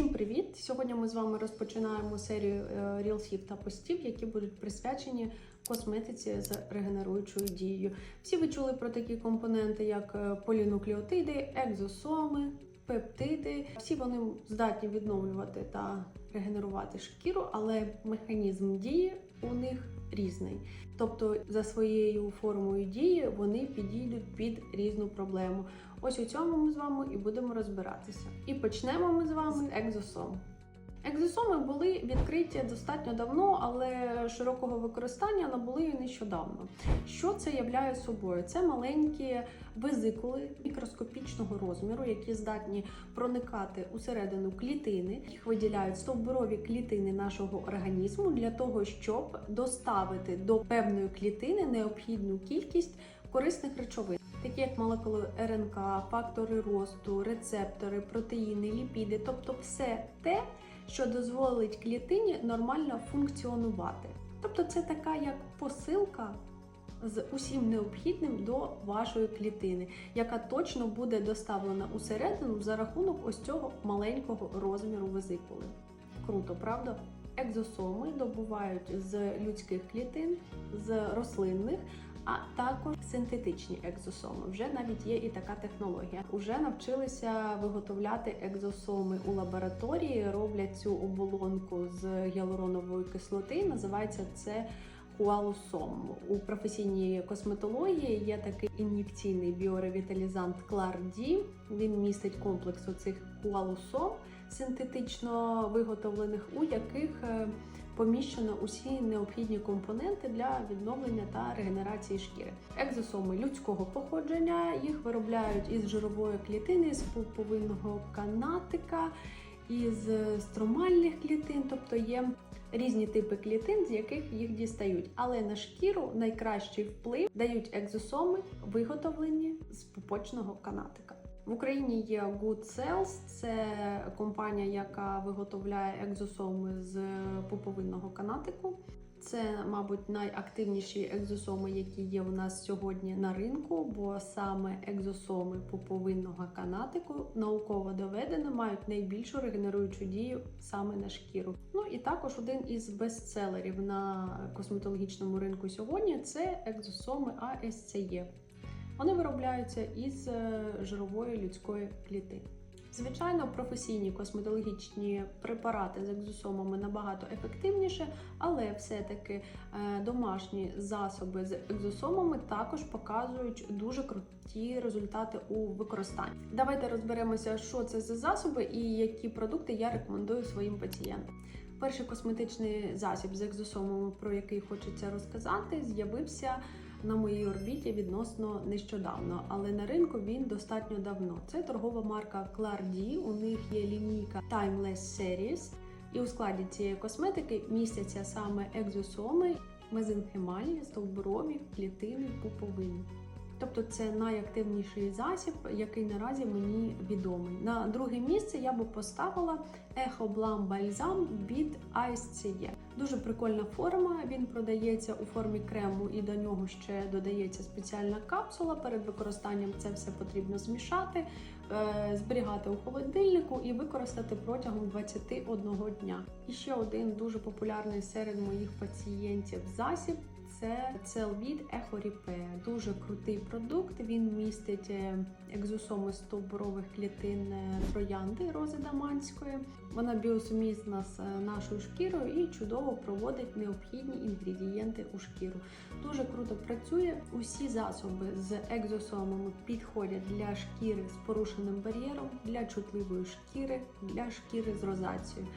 Всім привіт! Сьогодні ми з вами розпочинаємо серію е, рілсів та постів, які будуть присвячені косметиці з регенеруючою дією. Всі ви чули про такі компоненти, як е, полінуклеотиди, екзосоми, пептиди. Всі вони здатні відновлювати та регенерувати шкіру, але механізм дії у них різний. Тобто, за своєю формою дії вони підійдуть під різну проблему. Ось у цьому ми з вами і будемо розбиратися. І почнемо ми з вами з екзосом. Екзосоми були відкриті достатньо давно, але широкого використання набули нещодавно. Що це являє собою? Це маленькі везикули мікроскопічного розміру, які здатні проникати усередину клітини. Їх виділяють стовбурові клітини нашого організму для того, щоб доставити до певної клітини необхідну кількість корисних речовин. Такі як молекули РНК, фактори росту, рецептори, протеїни, ліпіди, тобто все те, що дозволить клітині нормально функціонувати. Тобто це така як посилка з усім необхідним до вашої клітини, яка точно буде доставлена усередину за рахунок ось цього маленького розміру везикули. Круто, правда? Екзосоми добувають з людських клітин, з рослинних, а також синтетичні екзосоми. Вже навіть є і така технологія. Уже навчилися виготовляти екзосоми у лабораторії, роблять цю оболонку з гіалуронової кислоти. Називається це Хуалусом. У професійній косметології є такий ін'єкційний біоревіталізант Кларді. Він містить комплекс оцих хуалусом синтетично виготовлених, у яких е, поміщено усі необхідні компоненти для відновлення та регенерації шкіри. Екзосоми людського походження їх виробляють із жирової клітини, з пуповинного канатика, із стромальних клітин, тобто є різні типи клітин, з яких їх дістають. Але на шкіру найкращий вплив дають екзосоми, виготовлені з пупочного канатика. В Україні є Good Cells, це компанія, яка виготовляє екзосоми з пуповинного канатику. Це, мабуть, найактивніші екзосоми, які є у нас сьогодні на ринку, бо саме екзосоми пуповинного канатику науково доведено мають найбільшу регенеруючу дію саме на шкіру. Ну і також один із бестселерів на косметологічному ринку сьогодні це екзосоми ASCE. Вони виробляються із е, жирової людської клітини. Звичайно, професійні косметологічні препарати з екзосомами набагато ефективніше, але все-таки е, домашні засоби з екзосомами також показують дуже круті результати у використанні. Давайте розберемося, що це за засоби і які продукти я рекомендую своїм пацієнтам. Перший косметичний засіб з екзосомами, про який хочеться розказати, з'явився на моїй орбіті відносно нещодавно, але на ринку він достатньо давно. Це торгова марка Clardy, У них є лінійка Timeless Series. І у складі цієї косметики містяться саме екзосоми, мезенхемальні, стовбурові, клітини, пуповини. Тобто це найактивніший засіб, який наразі мені відомий. На друге місце я би поставила Blam Balsam від ICE. Дуже прикольна форма. Він продається у формі крему, і до нього ще додається спеціальна капсула. Перед використанням це все потрібно змішати, е, зберігати у холодильнику і використати протягом 21 дня. І ще один дуже популярний серед моїх пацієнтів засіб. Це Целвід Repair. Дуже крутий продукт. Він містить е, екзосоми стовбурових клітин е, троянди рози даманської. Вона біосумісна з нашою шкірою і чудово проводить необхідні інгредієнти у шкіру. Дуже круто працює. Усі засоби з екзосомами підходять для шкіри з порушеним бар'єром, для чутливої шкіри, для шкіри з розацією.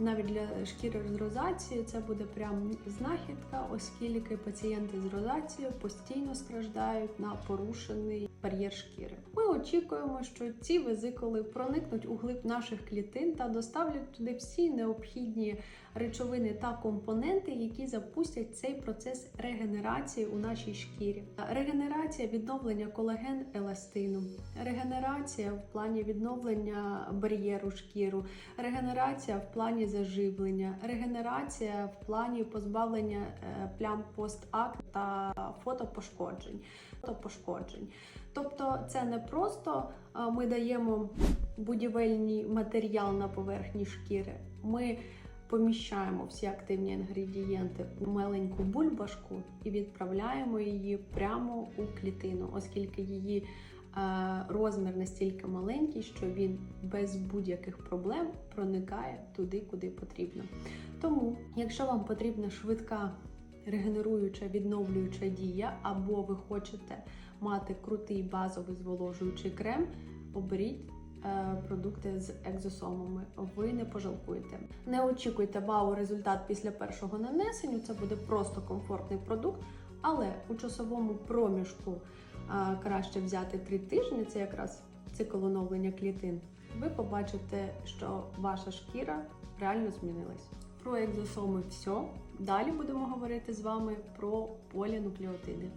Навіть для шкіри з розацією це буде прям знахідка, оскільки пацієнти з розацією постійно страждають на порушений бар'єр шкіри. Ми очікуємо, що ці везикули проникнуть у глиб наших клітин та доставлять туди всі необхідні речовини та компоненти, які запустять цей процес регенерації у нашій шкірі. Регенерація відновлення колаген еластину, регенерація в плані відновлення бар'єру шкіру, регенерація в плані заживлення, регенерація в плані позбавлення е, плям постакт та фотопошкоджень. та пошкоджень. Тобто, це не просто ми даємо будівельний матеріал на поверхні шкіри. Ми поміщаємо всі активні інгредієнти у маленьку бульбашку і відправляємо її прямо у клітину, оскільки її е, розмір настільки маленький, що він без будь-яких проблем проникає туди, куди потрібно. Тому, якщо вам потрібна швидка регенеруюча відновлююча дія, або ви хочете мати крутий базовий зволожуючий крем, оберіть е, продукти з екзосомами. Ви не пожалкуєте. Не очікуйте вау результат після першого нанесення. Це буде просто комфортний продукт, але у часовому проміжку е, краще взяти 3 тижні. Це якраз цикл оновлення клітин. Ви побачите, що ваша шкіра реально змінилась. Про екзосоми все. Далі будемо говорити з вами про полінуклеотиди.